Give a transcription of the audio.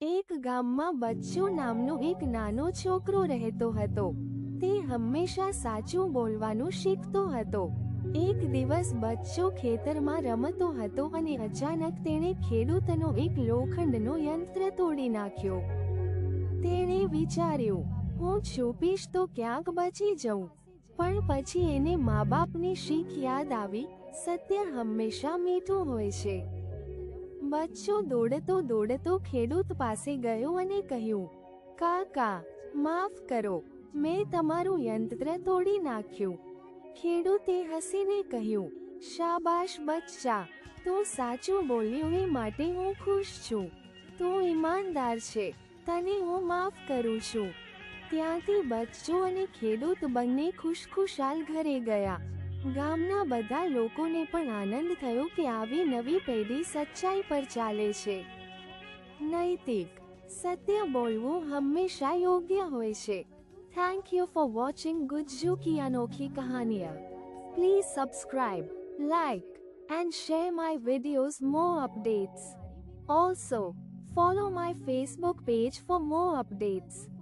એક ગામમાં બચ્ચો નામનો એક નાનો છોકરો રહેતો હતો. તે હંમેશા સાચું બોલવાનું શીખતો હતો. એક દિવસ બચ્ચો ખેતરમાં રમતો હતો અને અચાનક તેણે ખેડૂતનો એક લોખંડનો યંત્ર તોડી નાખ્યો. તેણે વિચાર્યું, હું છુપીશ તો ક્યાંક બચી જઉં. પણ પછી એને મા બાપની શીખ યાદ આવી. સત્ય હંમેશા મીઠું હોય છે. બચ્ચો દોડતો દોડતો ખેડૂત પાસે ગયો અને કહ્યું, કાકા, માફ કરો, મેં તમારું યંત્ર તોડી નાખ્યું. ખેડૂતે હસીને કહ્યું, શાબાશ બચ્ચા, તું સાચું બોલ્યું એ માટે હું ખુશ છું. તું ઈમાનદાર છે, તને હું માફ કરું છું. ત્યાંથી બચ્ચો અને ખેડૂત બંને ખુશખુશાલ ઘરે ગયા. ગામના બધા લોકોને પણ આનંદ થયો કે આવી નવી પેઢી સચ્ચાઈ પર ચાલે છે. નૈતિક, સત્ય બોલવું હંમેશા યોગ્ય હોય છે. Thank you for watching Gujju કી અનોખી કહાનીયા please subscribe like and share my videos more updates also follow my Facebook page for more updates.